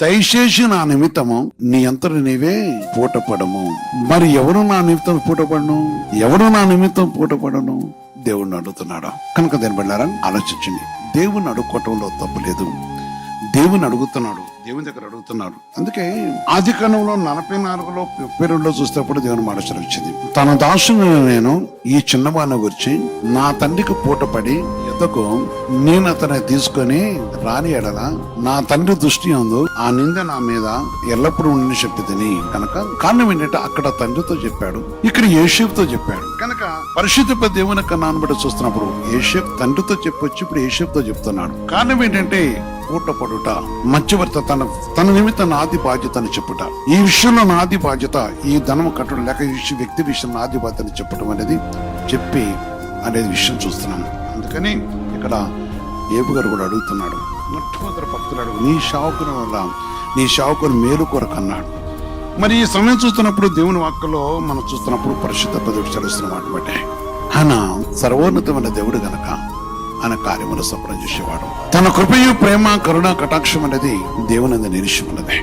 దయచేసి నా నిమిత్తము నీ అంతటి నీవే పూటపడము. మరి ఎవరు నా నిమిత్తం పూటపడను? ఎవరు నా నిమిత్తం పూటపడను? దేవుణ్ణి అడుగుతున్నాడు? కనుక దేని బళ్ళారా ఆలోచించండి. దేవుణ్ణి అడుక్కోవటంలో తప్పు లేదు. దేవుని అడుగుతున్నాడు. దేవుని దగ్గర అడుగుతున్నాడు. అందుకే ఆది కాలంలో నలభై నాలుగులో పేరులో చూసేటప్పుడు దేవుని మాట వచ్చింది. తన దాసుని నేను ఈ చిన్నవాడిని గురించి నా తండ్రికి పూటపడి ఎద్దకు నేను అతన్ని తీసుకొని రాని ఎడల నా తండ్రి దృష్టి అందు ఆ నింద నా మీద ఎల్లప్పుడూ ఉండి చెప్పిదని కనుక కారణం ఏంటంటే అక్కడ తండ్రితో చెప్పాడు ఇక్కడ ఏషేపుతో చెప్పాడు. కనుక పరిశుద్ధ దేవుని కన్నాను బట్టి చూస్తున్నప్పుడు ఏషేప్ తండ్రితో చెప్పొచ్చి ఇప్పుడు ఏషేపుతో చెప్తున్నాడు. కారణం ఏంటంటే పూటపడుట మధ్యవర్త తన తన నిమిత్తం నాది బాధ్యత అని చెప్పుట. ఈ విషయంలో నాది బాధ్యత ఈ ధనం కట్టడం లేక ఈ వ్యక్తి విషయం నాది బాధ్యత అని చెప్పడం అనేది చెప్పి అనేది విషయం చూస్తున్నాను. అందుకని ఇక్కడ ఏపు గారు కూడా అడుగుతున్నాడు. మొట్టమొదటి భక్తులు అడుగు నీ షావుకుని వల్ల నీ షావుకుని మేలు కొరకు అన్నాడు. మరి ఈ సమయం చూస్తున్నప్పుడు దేవుని వాక్కలో మనం చూస్తున్నప్పుడు పరిశుద్ధ పదవి చదువుతున్న మాట బట్టే ఆయన సర్వోన్నతమైన దేవుడు గనక ఆయన కార్యములు సఫలం చేసేవాడు. తన కృపయు ప్రేమ కరుణ కటాక్షం అనేది దేవుని నిలిచి ఉన్నది